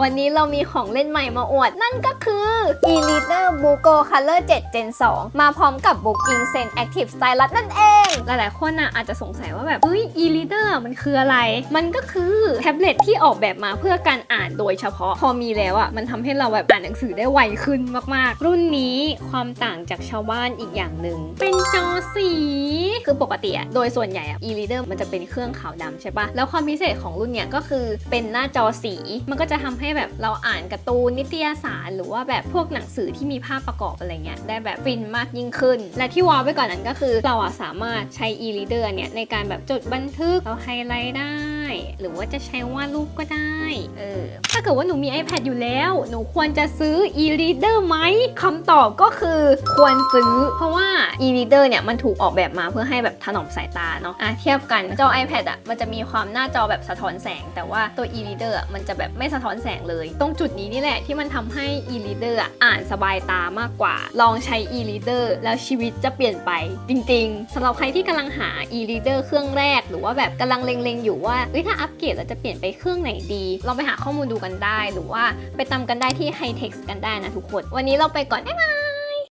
วันนี้เรามีของเล่นใหม่มาอวด นั่นก็คือ e-reader Bugo Color 7 Gen 2 มาพร้อมกับ Book Ink Zen Active Stylus นั่นเอง หลายๆ คนน่ะอาจจะสงสัยว่าแบบเฮ้ย e-reader มันคืออะไร มันก็คือแท็บเล็ตที่ออกแบบมาเพื่อการอ่านโดยเฉพาะ พอมีแล้วอะ มันทำให้เราแบบอ่านหนังสือได้ไวขึ้นมากๆ รุ่นนี้ความต่างจากชาวบ้านอีกอย่างหนึ่ง เป็นจอสี คือปกติอะโดยส่วนใหญ่อะ e-reader มันจะเป็นเครื่องขาวดำใช่ปะแล้วความพิเศษของรุ่นเนี้ยก็คือเป็นหน้าจอสี มันก็จะทำให้แบบเราอ่านการ์ตูนนิตยสารหรือว่าแบบพวกหนังสือที่มีภาพประกอบอะไรเงี้ยได้แบบฟินมากยิ่งขึ้น และที่ว้าวไปก่อนนั้นก็คือเราอะสามารถใช้ e-reader เนี่ยในการแบบจดบันทึกเราไฮไลท์ได้หรือว่าจะใช้วาดรูปก็ได้เออถ้าเกิดว่าหนูมี iPad อยู่แล้ว หนูควรจะซื้อ e-reader ไหมคำตอบก็คือควรซื้อ เพราะว่า e-reader เนี่ยมันถูกออกแบบมาเพื่อให้แบบถนอมสายตาเนาะอะเทียบกันจอ iPad อะมันจะมีความหน้าจอแบบสะท้อนแสง แต่ว่าตัว e-reader อะมันจะแบบไม่สะท้อนแสงเลย ตรงจุดนี้นี่แหละที่มันทำให้ e-reader อะอ่านสบายตามากกว่า ลองใช้ e-reader แล้วชีวิตจะเปลี่ยนไปจริง ๆสำหรับใครที่กำลังหา e-reader เครื่องแรก หรือว่าแบบกำลังเล็งๆอยู่ว่าเอ้ยถ้าอัปเกรดเราจะเปลี่ยนไปเครื่องไหนดีลองไปหาข้อมูลดูกันได้ หรือว่าไปตามกันได้ที่ไฮเทคกันได้นะทุกคน วันนี้เราไปก่อนบ๊ายบาย